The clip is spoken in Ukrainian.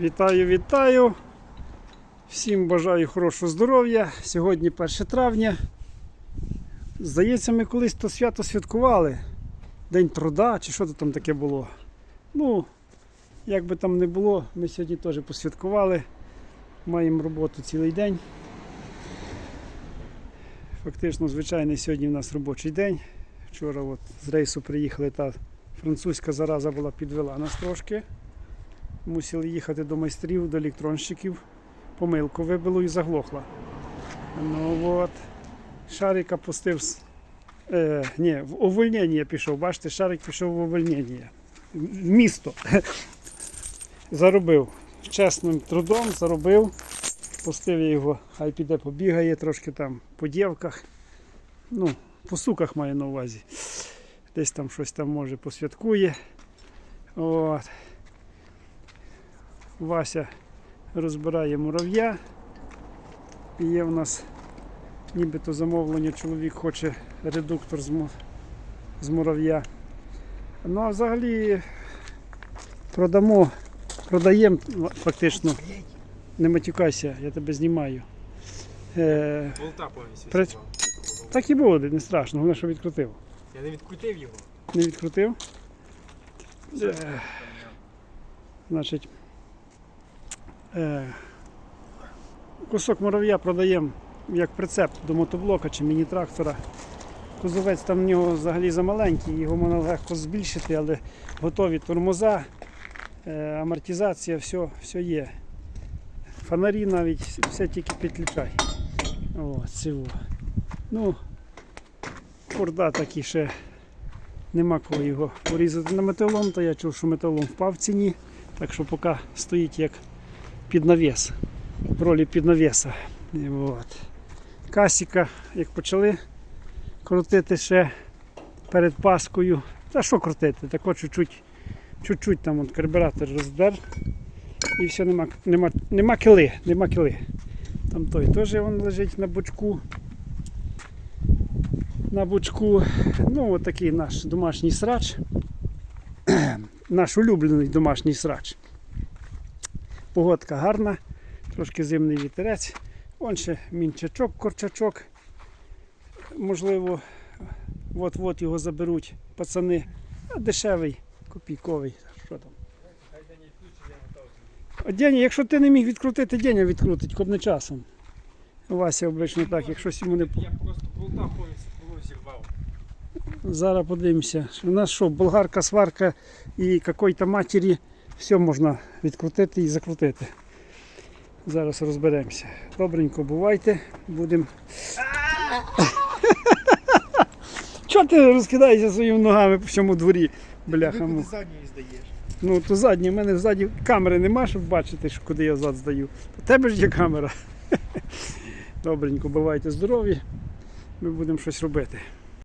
Вітаю, вітаю. Всім бажаю хорошого здоров'я. Сьогодні 1 травня. Здається, ми колись то свято святкували. День труда чи що то там таке було. Ну, як би там не було, ми сьогодні теж посвяткували. Маємо роботу цілий день. Фактично, звичайний сьогодні в нас робочий день. Вчора от з рейсу приїхали, та французька зараза була підвела нас трошки. Мусили їхати до майстрів, до електронщиків. Помилку вибило і заглохла. Ну от. Шарика пустив. Е, ні, в увольнення пішов. Бачите, шарик пішов в увольнення. В місто. Заробив. Чесним трудом заробив. Пустив я його, хай піде побігає трошки там по дівках. Ну, по суках маю на увазі. Десь там щось там може посвяткує. От. Вася розбирає мурав'я. І є в нас нібито замовлення, чоловік хоче редуктор з, му- мурав'я. Ну а взагалі продамо, продаємо фактично. Не матюкайся, я тебе знімаю. Е, Болта повністю. При- так і буде, не страшно, головне, що відкрутив. Я не відкрутив його. Не відкрутив? Е, Значить, кусок мурав'я продаємо як прицеп до мотоблока чи міні-трактора. Кузовець там в нього взагалі замаленький, його можна легко збільшити, але готові тормоза, е, амортизація, все, все є. Фонарі навіть, все тільки підключай. О, цього. Ну, Форда такі ще нема коли його порізати на металолом, то я чув, що металолом впав в ціні, так що поки стоїть як під навіс, в ролі під навіса. От. Касіка, як почали крутити ще перед Паскою. Та що крутити? Тако чуть-чуть, чуть-чуть там от карбюратор роздер. І все, нема, нема, нема кили, нема кили. Там той теж він лежить на бочку. На бочку. Ну, от такий наш домашній срач. наш улюблений домашній срач. Погодка гарна, трошки зимний вітерець. Вон ще мінчачок, корчачок. Можливо, от-от його заберуть пацани. А дешевий, копійковий. Що там? Деня, якщо ти не міг відкрутити, Деня відкрутить, коб не часом. Вася обично так, якщо йому не Я просто болта повністю зірвав. Зараз подивимося. У нас що, болгарка, сварка і якої-то матері, все можна відкрутити і закрутити. Зараз розберемося. Добренько бувайте, будемо. Чого ти розкидаєшся своїми ногами по всьому дворі? Бляха. му. задньої здаєш. Ну то задні, в мене ззаді камери нема, щоб бачити, що куди я зад здаю. У тебе ж є камера. Добренько, бувайте здорові. Ми будемо щось робити.